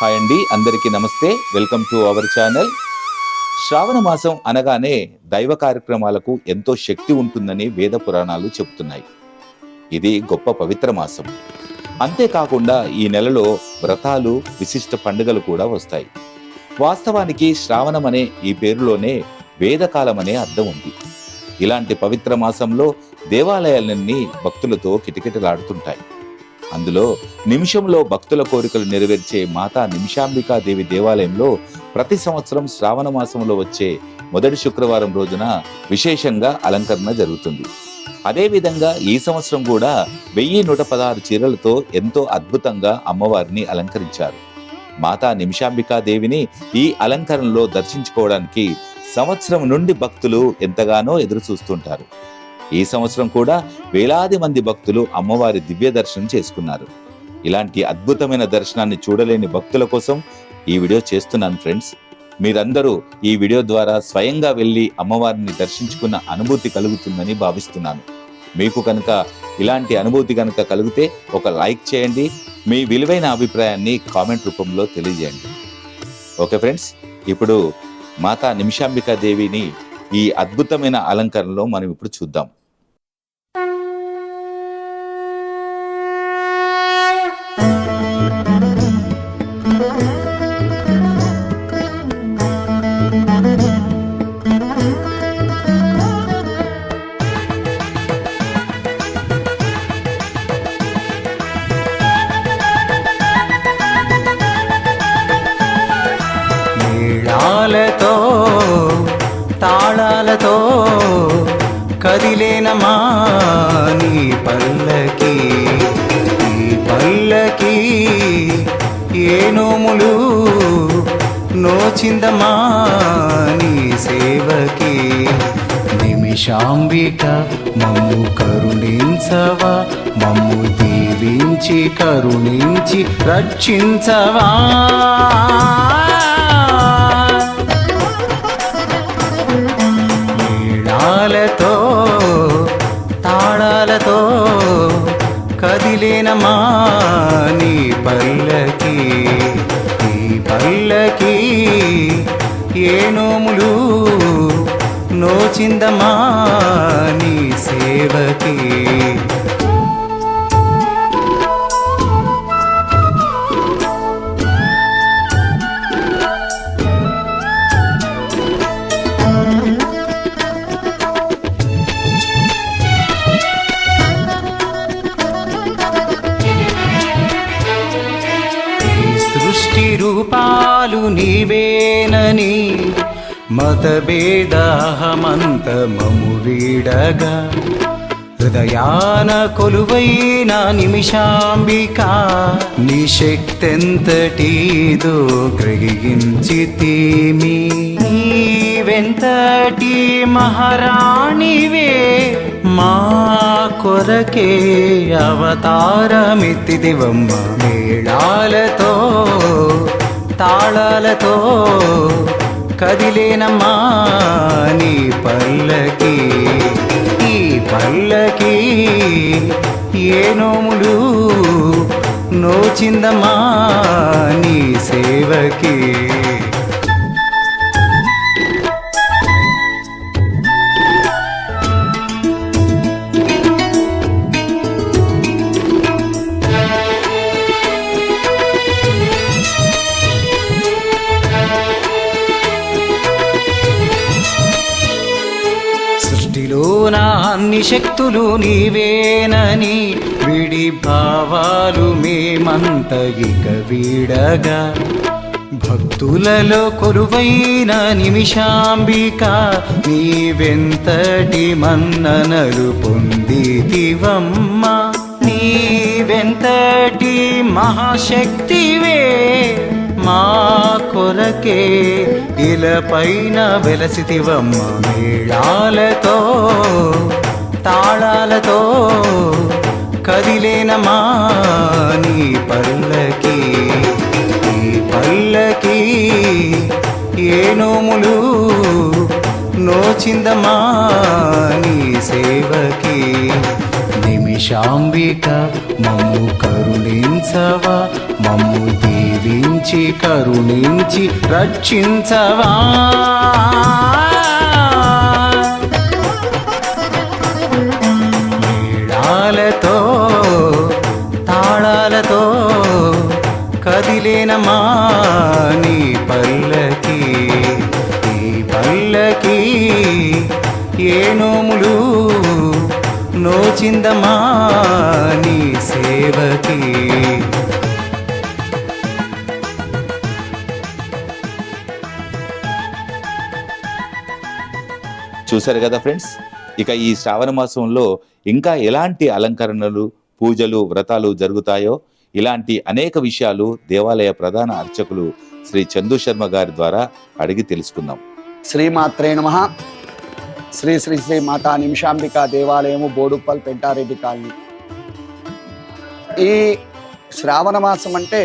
Hi అండి అందరికీ నమస్తే. Welcome to our channel. Shravana మాసం అనగానే దైవ కార్యక్రమాలకు ఎంతో శక్తి ఉంటుందని వేద పురాణాలు చెబుతున్నాయి. ఇది గొప్ప పవిత్ర మాసం. అంతేకాకుండా ఈ నెలలో వ్రతాలు విశిష్ట పండుగలు కూడా వస్తాయి. వాస్తవానికి శ్రావణం అనే ఈ పేరులోనే వేదకాలం అనే అర్థం ఉంది. ఇలాంటి పవిత్ర మాసంలో దేవాలయాలన్నీ భక్తులతో కిటకిటలాడుతుంటాయి. అందులో నిమిషంలో భక్తుల కోరికలు నెరవేర్చే మాతా నిమిషాంబికాదేవి దేవాలయంలో ప్రతి సంవత్సరం శ్రావణ మాసంలో వచ్చే మొదటి శుక్రవారం రోజున విశేషంగా అలంకరణ జరుగుతుంది. అదేవిధంగా ఈ సంవత్సరం కూడా వెయ్యి నూట పదహారు చీరలతో ఎంతో అద్భుతంగా అమ్మవారిని అలంకరించారు. మాతా నిమిషాంబికాదేవిని ఈ అలంకరణలో దర్శించుకోవడానికి సంవత్సరం నుండి భక్తులు ఎంతగానో ఎదురు చూస్తుంటారు ఈ సంవత్సరం కూడా వేలాది మంది భక్తులు అమ్మవారి దివ్య దర్శనం చేసుకున్నారు. ఇలాంటి అద్భుతమైన దర్శనాన్ని చూడలేని భక్తుల కోసం ఈ వీడియో చేస్తున్నాను ఫ్రెండ్స్. మీరందరూ ఈ వీడియో ద్వారా స్వయంగా వెళ్ళి అమ్మవారిని దర్శించుకున్న అనుభూతి కలుగుతుందని భావిస్తున్నాను. మీకు కనుక ఇలాంటి అనుభూతి కనుక కలిగితే ఒక లైక్ చేయండి. మీ విలువైన అభిప్రాయాన్ని కామెంట్ రూపంలో తెలియజేయండి. ఓకే ఫ్రెండ్స్ ఇప్పుడు మాతా నిమిషాంబికా దేవిని ఈ అద్భుతమైన అలంకరణలో మనం ఇప్పుడు చూద్దాం. పల్లకి ఏనోములు నోచిందమా నీ సేవకి? నిమిషాంబిక మమ్ము కరుణించవా? మమ్ము దీవించి కరుణించి రక్షించవా? కదిలేనమా నీ పల్లకి ఈ పల్లకి ఏ నోములు నోచిందమా నీ సేవకి. రూపాలు నీవేనని మతభేదాహమంత మము వీడగా. హృదయాన కొలువైన నిమిషాంబిక నీ శక్తెంతటిదో గ్రహించి తీమి నీవెంతటి మహారాణివే మా కొరకే అవతారమెత్తిదివమ్మ మేళాలతో. తాళాలతో కదిలేనమ్మా నీ పల్లకి. ఈ పల్లకి ఏ నోములు నోచిందమ్మా నీ సేవకి. అన్ని శక్తులు నీవేనని విడి భావాలు మేమంత ఇక వీడగా. భక్తులలో కొరువైన నిమిషాంబిక నీవెంతటి మన్ననలు పొందితివమ్మ? నీవెంతటి మహాశక్తివే మా కొరకే ఇలపైన వెలసితివమ్మ మేళాలతో తాళాలతో కదిలేనమా నీ పల్లకి. ఈ పల్లకి ఏ నోములు నోచిందమా నీ సేవకి. నిమి మమ్ము కరుణించవా మమ్ము దీవించి కరుణించి రక్షించవా. నోచిందమా నీ సేవకి? చూశారు కదా ఫ్రెండ్స్? ఇక ఈ శ్రావణ మాసంలో ఇంకా ఎలాంటి అలంకరణలు పూజలు వ్రతాలు జరుగుతాయో? ఇలాంటి అనేక విషయాలు దేవాలయ ప్రధాన అర్చకులు శ్రీ చందు శర్మ గారి ద్వారా అడిగి తెలుసుకుందాం. శ్రీమాత్రే నమ. శ్రీ శ్రీ శ్రీ మాతా నిమిషాంబిక దేవాలయము బోడుప్పల్ పెంటారెడ్డి కాలనీ. ఈ శ్రావణ మాసం అంటే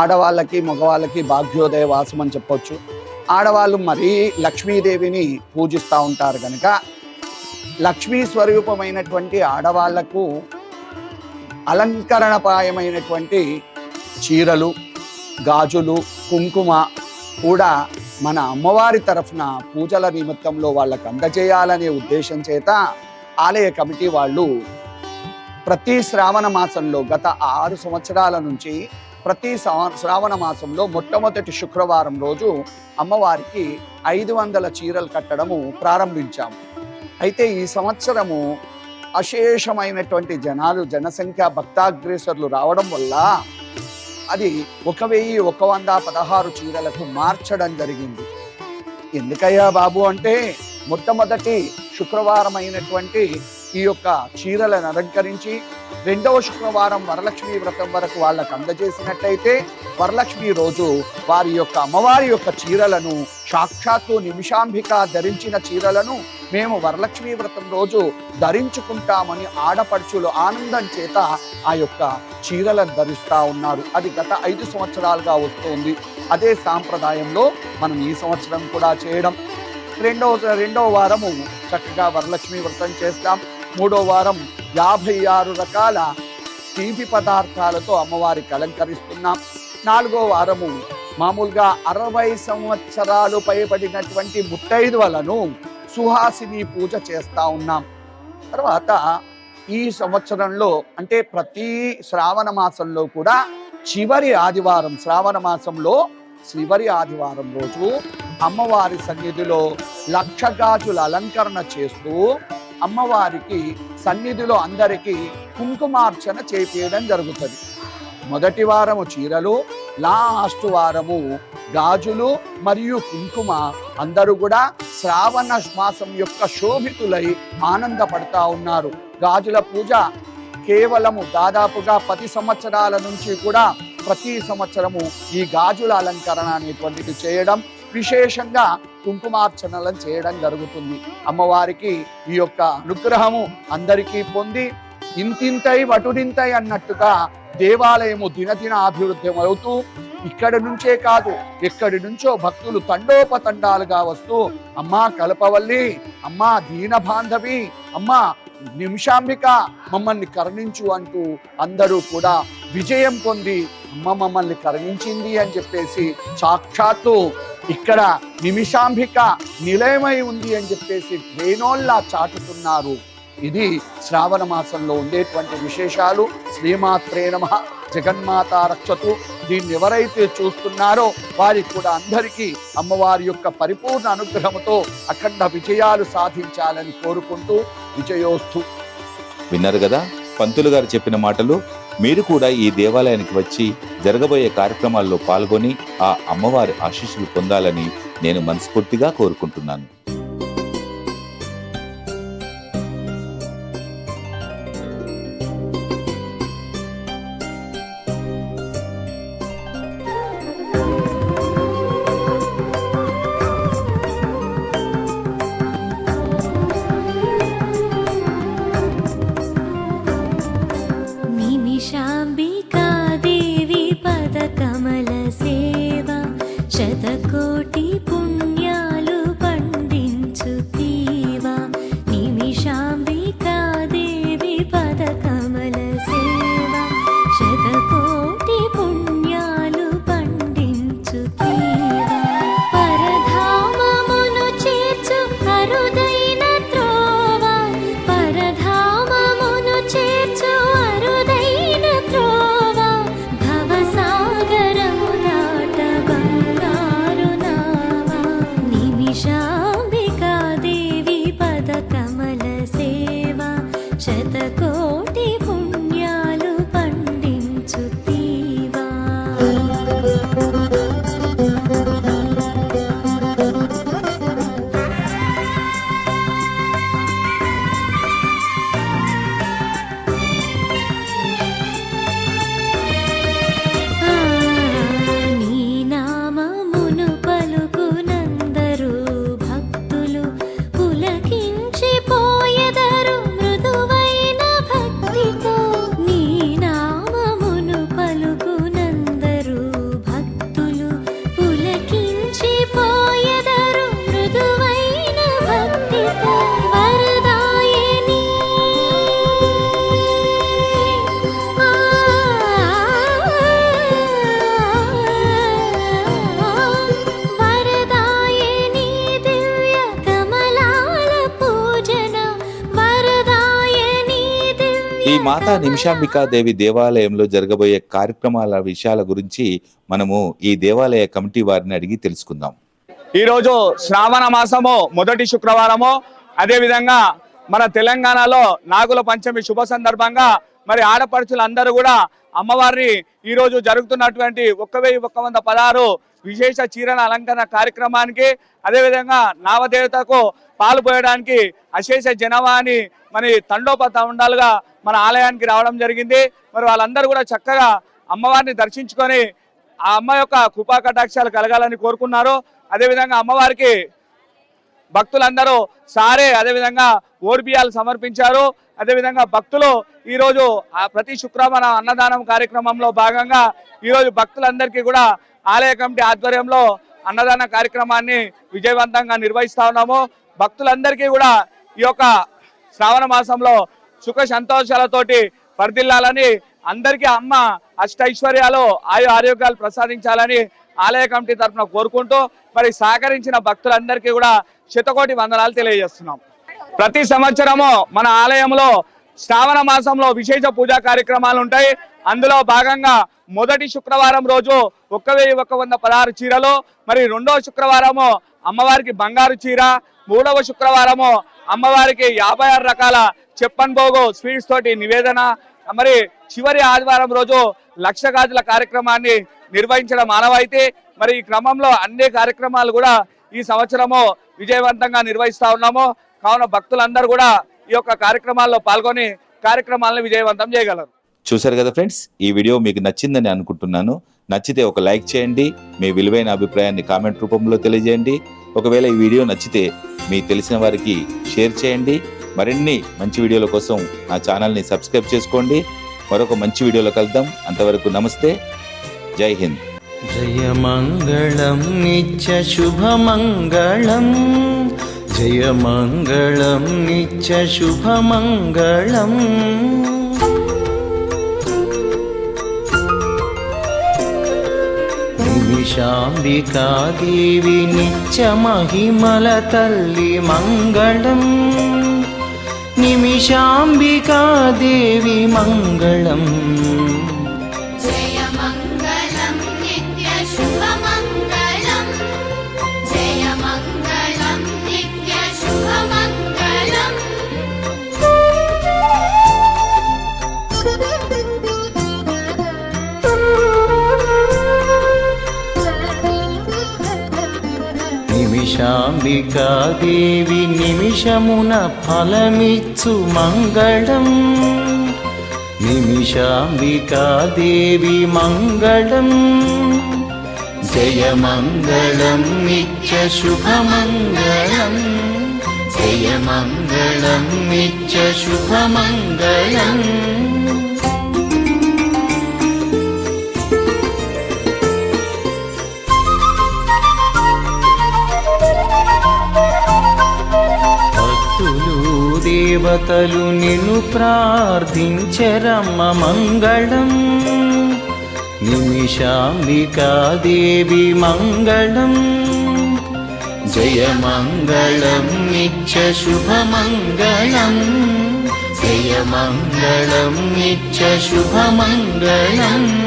ఆడవాళ్ళకి మగవాళ్ళకి భాగ్యోదయ వాసం అని చెప్పొచ్చు. ఆడవాళ్ళు మరీ లక్ష్మీదేవిని పూజిస్తూ ఉంటారు కనుక లక్ష్మీ స్వరూపమైనటువంటి ఆడవాళ్ళకు అలంకరణపాయమైనటువంటి చీరలు గాజులు కుంకుమ కూడా మన అమ్మవారి తరఫున పూజల నిమిత్తంలో వాళ్ళకు అందజేయాలనే ఉద్దేశం చేత ఆలయ కమిటీ వాళ్ళు ప్రతి శ్రావణ మాసంలో గత ఆరు సంవత్సరాల నుంచి ప్రతి శ్రావణ మాసంలో మొట్టమొదటి శుక్రవారం రోజు అమ్మవారికి ఐదు వందల చీరలు కట్టడము ప్రారంభించాము అయితే ఈ సంవత్సరము అశేషమైనటువంటి జనాలు జనసంఖ్య భక్తాగ్రేసర్లు రావడం వల్ల అది ఒక వెయ్యి ఒక వంద పదహారు చీరలకు మార్చడం జరిగింది. ఎందుకయ్యా బాబు అంటే మొట్టమొదటి శుక్రవారం అయినటువంటి ఈ యొక్క చీరలను అలంకరించి రెండవ శుక్రవారం వరలక్ష్మి వ్రతం వరకు వాళ్ళకు అందజేసినట్టయితే వరలక్ష్మి రోజు వారి యొక్క అమ్మవారి యొక్క చీరలను సాక్షాత్తు నిమిషాంబిక ధరించిన చీరలను మేము వరలక్ష్మి వ్రతం రోజు ధరించుకుంటామని ఆడపడుచులు ఆనందం చేత ఆ యొక్క చీరలను ధరిస్తా ఉన్నారు. అది గత ఐదు సంవత్సరాలుగా వస్తుంది. అదే సాంప్రదాయంలో మనం ఈ సంవత్సరం కూడా చేయడం. రెండవ రెండవ వారము చక్కగా వరలక్ష్మి వ్రతం చేస్తాం. మూడో వారం యాభై ఆరు రకాల తీపి పదార్థాలతో అమ్మవారికి అలంకరిస్తున్నాం. నాలుగో వారము మామూలుగా అరవై సంవత్సరాలు పైబడినటువంటి ముత్తైదువలను సుహాసిని పూజ చేస్తా ఉన్నాం. తర్వాత ఈ సంవత్సరంలో అంటే ప్రతి శ్రావణ మాసంలో కూడా చివరి ఆదివారం శ్రావణ మాసంలో చివరి ఆదివారం రోజు అమ్మవారి సన్నిధిలో లక్ష గాజుల అలంకరణ చేస్తూ అమ్మవారికి సన్నిధిలో అందరికీ కుంకుమార్చన చేపేయడం జరుగుతుంది. మొదటి వారము చీరలు లాస్ట్ వారము గాజులు మరియు కుంకుమ. అందరూ కూడా శ్రావణ మాసం యొక్క శోభితులై ఆనందపడతా ఉన్నారు. గాజుల పూజ కేవలము దాదాపుగా పది సంవత్సరాల నుంచి కూడా ప్రతి సంవత్సరము ఈ గాజుల అలంకరణ అనేటువంటిది చేయడం విశేషంగా కుంకుమార్చనలను చేయడం జరుగుతుంది. అమ్మవారికి ఈ యొక్క అనుగ్రహము అందరికీ పొంది ఇంతింతై వటుడింతై అన్నట్టుగా దేవాలయము దినదిన అభివృద్ధి అవుతూ ఇక్కడి నుంచే కాదు ఎక్కడి నుంచో భక్తులు తండోపతండాలుగా వస్తూ అమ్మా కలపవల్లి అమ్మా దీన బాంధవి అమ్మా నిమిషాంబిక మమ్మల్ని కరుణించు అంటూ అందరూ కూడా విజయం పొంది అమ్మ మమ్మల్ని కరుణించింది అని చెప్పేసి సాక్షాత్తు ఇక్కడ నిమిషాంబిక నిలయమై ఉంది అని చెప్పేసి వేణోల్లా చాటుతున్నారు. ఇది శ్రావణ మాసంలో ఉండేటువంటి విశేషాలు. శ్రీమాత్రే నమ. జగన్మాత రక్షతు. దీన్ని ఎవరైతే చూస్తున్నారో వారికి కూడా అందరికీ అమ్మవారి యొక్క పరిపూర్ణ అనుగ్రహంతో అఖండ విజయాలు సాధించాలని కోరుకుంటూ విజయోస్తు. విన్నారు కదా? పంతులు గారు చెప్పిన మాటలు మీరు కూడా ఈ దేవాలయానికి వచ్చి జరగబోయే కార్యక్రమాల్లో పాల్గొని ఆ అమ్మవారి ఆశీస్సులు పొందాలని నేను మనస్ఫూర్తిగా కోరుకుంటున్నాను. సేవ శతకో ఈ మాతా నిమిషాంబికా దేవి దేవాలయంలో జరగబోయే కార్యక్రమాల విషయాల గురించి మనము ఈ దేవాలయ కమిటీ వారిని అడిగి తెలుసుకుందాం. ఈరోజు శ్రావణ మాసము మొదటి శుక్రవారము. అదే విధంగా మన తెలంగాణలో నాగుల పంచమి శుభ సందర్భంగా మరి ఆడపడుచులందరూ కూడా అమ్మవారిని ఈరోజు జరుగుతున్నటువంటి ఒక్క వెయ్యి ఒక్క వంద పదహారు విశేష చీరల అలంకరణ కార్యక్రమానికి అదేవిధంగా నావదేవతకు పాలు పోయడానికి అశేష జనవాణి మరి తండోపతండాలుగా మన ఆలయానికి రావడం జరిగింది. మరి వాళ్ళందరూ కూడా చక్కగా అమ్మవారిని దర్శించుకొని ఆ అమ్మ యొక్క కృపా కటాక్షాలు కలగాలని కోరుకున్నారు. అదేవిధంగా అమ్మవారికి భక్తులందరూ సారే అదేవిధంగా ఓర్బియాలు సమర్పించారు. అదేవిధంగా భక్తులు ఈరోజు ఆ ప్రతి శుక్రవారం అన్నదానం కార్యక్రమంలో భాగంగా ఈరోజు భక్తులందరికీ కూడా ఆలయ కమిటీ ఆధ్వర్యంలో అన్నదాన కార్యక్రమాన్ని విజయవంతంగా నిర్వహిస్తా ఉన్నాము. భక్తులందరికీ కూడా ఈ యొక్క శ్రావణ మాసంలో సుఖ సంతోషాలతోటి పరిదిల్లాలని అందరికీ అమ్మ అష్టైశ్వర్యాలు ఆయు ఆరోగ్యాలు ప్రసాదించాలని ఆలయ కమిటీ తరఫున కోరుకుంటూ మరి సహకరించిన భక్తులందరికీ కూడా శతకోటి వందనాలు తెలియజేస్తున్నాం. ప్రతి సంవత్సరము మన ఆలయంలో శ్రావణ మాసంలో విశేష పూజా కార్యక్రమాలు ఉంటాయి. అందులో భాగంగా మొదటి శుక్రవారం రోజు ఒక్క వెయ్యి ఒక్క వంద పదహారు చీరలు మరి రెండో శుక్రవారము అమ్మవారికి బంగారు చీర మూడవ శుక్రవారము అమ్మవారికి యాభై ఆరు రకాల చెప్పన్ భోగు స్వీట్స్ తోటి నివేదన. మరి చివరి ఆదివారం రోజు లక్ష గాజుల కార్యక్రమాన్ని నిర్వహించడం ఆనవాయితీ. మరి ఈ క్రమంలో అన్ని కార్యక్రమాలు కూడా ఈ సంవత్సరము విజయవంతంగా నిర్వహిస్తా ఉన్నాము. కావున భక్తులందరూ కూడా ఈ యొక్క కార్యక్రమాల్లో పాల్గొని కార్యక్రమాలను విజయవంతం చేయగలరు. చూశారు కదా ఫ్రెండ్స్ ఈ వీడియో మీకు నచ్చిందని అనుకుంటున్నాను. నచ్చితే ఒక లైక్ చేయండి మీ విలువైన అభిప్రాయాన్ని కామెంట్ రూపంలో తెలియజేయండి. ఒకవేళ ఈ వీడియో నచ్చితే మీ తెలిసిన వారికి షేర్ చేయండి. మరిన్ని మంచి వీడియోల కోసం నా ఛానల్ని సబ్స్క్రైబ్ చేసుకోండి. మరొక మంచి వీడియోలో కలుద్దాం. అంతవరకు నమస్తే. జై హింద్. జయమంగళం నిత్య శుభమంగళం. జయమంగళం నిత్య శుభమంగళం. దేవి నిత్య మహిమల తల్లి మంగళం నిమిషాంబికాదేవి మంగళం దేవి నిమిషమున ఫలమిచ్చు మంగళం. నిమిషాంబికాదేవి మంగళం. జయ మంగళం నిత్య శుభమంగళం జయ మంగళం నిత్య శుభమంగళం దేవతలు నిన్ను ప్రార్థించరమ్మ మంగళం. నిమిషాంబికాదేవి మంగళం. జయ మంగళం నిత్య శుభమంగళం జయ మంగళం నిత్య శుభమంగళం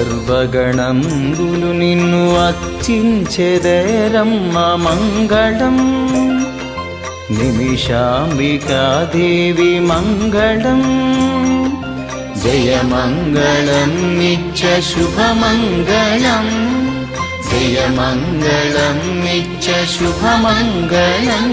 సర్వగణంగులు నిన్ను అర్చించెదరమ్మ మంగళం. నిమిషాంబికాదేవి మంగళం. జయమంగళం నిత్య శుభమంగళం జయమంగళం నిత్య శుభమంగళం